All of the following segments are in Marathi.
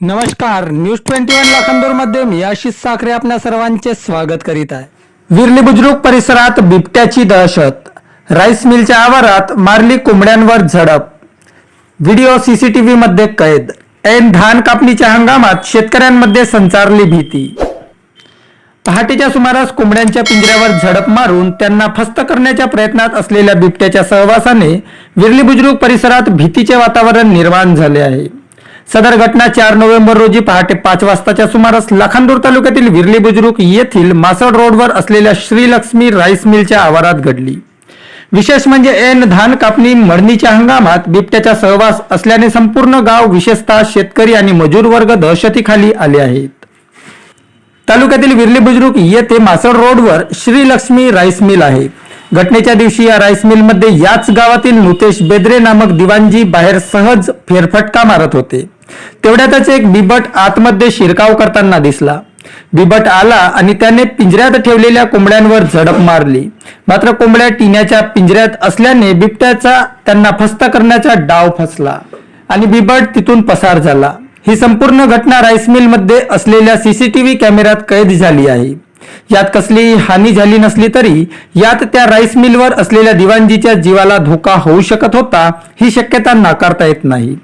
नमस्कार न्यूज ट्वेंटी वन लाखांदूरमध्ये मी आशिष साखरे आपल्या सर्वांचे स्वागत करीत आहे. विरली बुजुर्ग परिसरात बिबट्याची दहशत. राईस मिलच्या आवारात मारली कोंबड्यांवर झडप. व्हिडिओ सीसीटीव्ही मध्ये कैद. ऐन धान कापणीच्या हंगामात शेतकऱ्यांमध्ये संचारली भीती. पहाटेच्या सुमारास कोंबड्यांच्या पिंजऱ्यावर झडप मारून त्यांना फस्त करण्याच्या प्रयत्नात असलेल्या बिबट्याच्या सहवासाने विरली बुजुर्ग परिसरात भीतीचे वातावरण निर्माण झाले आहे. सदर घटना चार नोव्हेंबर रोजी पहाटे पाच वाजताच्या सुमारास लाखांदूर तालुक्यातील विरली बुजुर्ग येथील मासळ रोडवर असलेल्या श्रीलक्ष्मी राईस मिलच्या आवारात घडली. विशेष म्हणजे एन धान कापणी मळणीच्या हंगामात बिबट्याचा सहवास असल्याने संपूर्ण गाव विशेषतः शेतकरी आणि मजूर वर्ग दहशतीखाली आले आहेत. तालुक्यातील विरली बुजुर्ग येथे मासळ रोडवर श्रीलक्ष्मी राईस मिल आहे. घटनेच्या दिवशी या राईस मिलमध्ये याच गावातील नुतेश बेद्रे नामक दिवाणजी बाहेर सहज फेरफटका मारत होते. तेवढ्यातच एक बिबट आतमध्ये शिरकाव करताना दिसला. बिबट आला आणि त्याने पिंजऱ्यात ठेवलेल्या कोंबड्यांवर झडप मारली. मात्र कोंबड्या टिण्याच्या पिंजऱ्यात असल्याने बिबट्याचा त्यांना फस्त करण्याचा डाव फसला आणि बिबट तिथून पसार झाला. ही संपूर्ण घटना राईस मिलमध्ये असलेल्या सीसीटीव्ही कॅमेऱ्यात कैद झाली आहे. यात कसलीही हानी झाली नसली तरी यात त्या राईस मिलवर असलेल्या दिवाणजीच्या जीवाला धोका होऊ शकत होता ही शक्यता नाकारता येत नाही.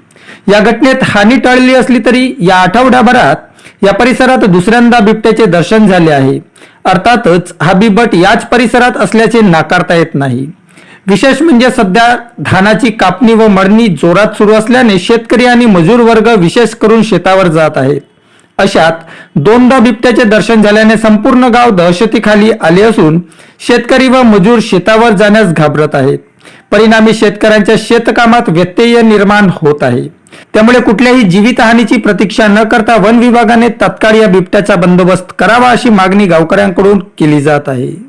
या घटनेत हानी टळली असली तरी या आठवड्याभरात या परिसरात दुसऱ्यांदा बिबट्याचे दर्शन झाले आहे. अर्थातच हा बिबट याच परिसरात असल्याचे नाकारता येत नाही. विशेष म्हणजे सध्या धानाची कापणी व मळणी जोरात सुरू असल्याने शेतकरी आणि मजूर वर्ग विशेष करून शेतावर जात आहेत. अशात दोनदा बिबट्याचे दर्शन झाल्याने संपूर्ण गाव दहशतीखाली आले असून शेतकरी व मजूर शेतावर जाण्यास घाबरत आहेत. परिणामी शेतकऱ्यांच्या शेतकामात व्यत्यय निर्माण होत आहे. त्यामुळे कुठल्याही जीवितहानीची प्रतीक्षा न करता वन विभागाने तत्काळ या बिबट्याचा बंदोबस्त करावा अशी मागणी गावकऱ्यांकडून केली जात आहे.